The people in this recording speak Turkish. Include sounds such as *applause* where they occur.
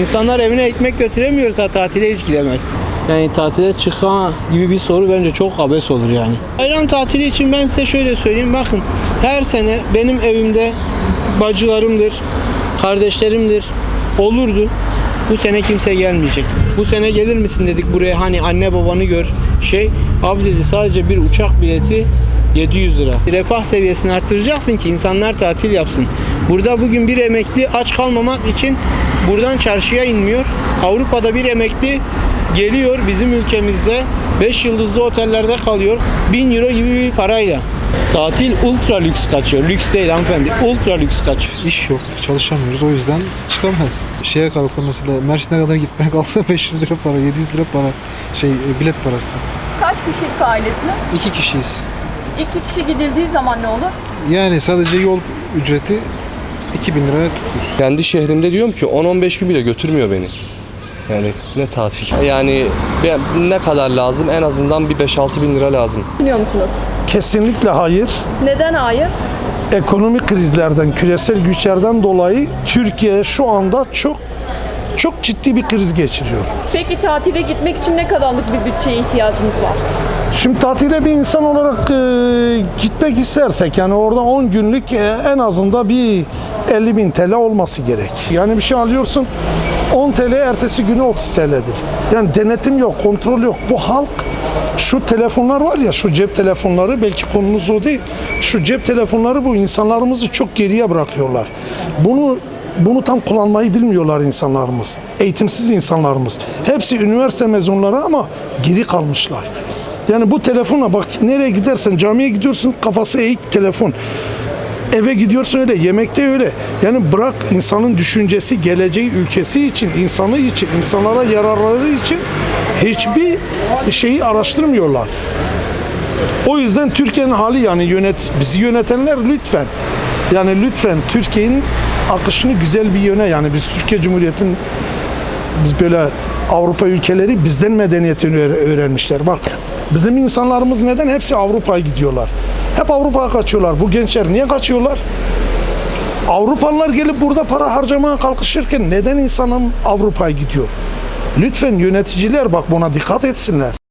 İnsanlar evine ekmek götüremiyorsa tatile hiç gidemez. Yani tatile çıkma gibi bir soru bence çok abes olur yani. Bayram tatili için ben size şöyle söyleyeyim. Bakın her sene benim evimde bacılarımdır, kardeşlerimdir olurdu. Bu sene kimse gelmeyecek. Bu sene gelir misin dedik buraya hani anne babanı gör. Şey abi dedi sadece bir uçak bileti 700 lira. Refah seviyesini arttıracaksın ki insanlar tatil yapsın. Burada bugün bir emekli aç kalmamak için buradan çarşıya inmiyor. Avrupa'da bir emekli geliyor bizim ülkemizde 5 yıldızlı otellerde kalıyor. 1000 euro gibi bir parayla. Tatil ultra lüks kaçıyor. Lüks değil hanımefendi. Ultra lüks kaçıyor. İş yok, çalışamıyoruz. O yüzden çıkamayız. Şeye kalksa mesela Mersin'e kadar gitmeye kalksa *laughs* 500 lira para, 700 lira para, şey e, bilet parası. Kaç kişilik ailesiniz? İki kişiyiz. İki kişi gidildiği zaman ne olur? Yani sadece yol ücreti 2000 liraya tutuyor. Kendi şehrimde diyorum ki 10-15 gün bile götürmüyor beni. Yani ne tatil. Yani ne kadar lazım? En azından bir 5-6 bin lira lazım. Biliyor musunuz? Kesinlikle hayır. Neden hayır? Ekonomik krizlerden, küresel güçlerden dolayı Türkiye şu anda çok çok ciddi bir kriz geçiriyor. Peki tatile gitmek için ne kadarlık bir bütçeye ihtiyacınız var? Şimdi tatile bir insan olarak e, gitmek istersek yani orada 10 günlük e, en azından bir 50 bin TL olması gerek. Yani bir şey alıyorsun 10 TL ertesi günü 30 TL'dir. Yani denetim yok, kontrol yok. Bu halk şu telefonlar var ya şu cep telefonları belki konumuz o değil. Şu cep telefonları bu insanlarımızı çok geriye bırakıyorlar. Bunu bunu tam kullanmayı bilmiyorlar insanlarımız. Eğitimsiz insanlarımız. Hepsi üniversite mezunları ama geri kalmışlar. Yani bu telefonla bak nereye gidersen camiye gidiyorsun kafası eğik telefon. Eve gidiyorsun öyle, yemekte öyle. Yani bırak insanın düşüncesi, geleceği ülkesi için, insanı için, insanlara yararları için hiçbir şeyi araştırmıyorlar. O yüzden Türkiye'nin hali yani yönet bizi yönetenler lütfen yani lütfen Türkiye'nin akışını güzel bir yöne yani biz Türkiye Cumhuriyeti'nin biz böyle Avrupa ülkeleri bizden medeniyetini öğre- öğrenmişler. Bak bizim insanlarımız neden hepsi Avrupa'ya gidiyorlar? Hep Avrupa'ya kaçıyorlar. Bu gençler niye kaçıyorlar? Avrupalılar gelip burada para harcamaya kalkışırken neden insanım Avrupa'ya gidiyor? Lütfen yöneticiler bak buna dikkat etsinler.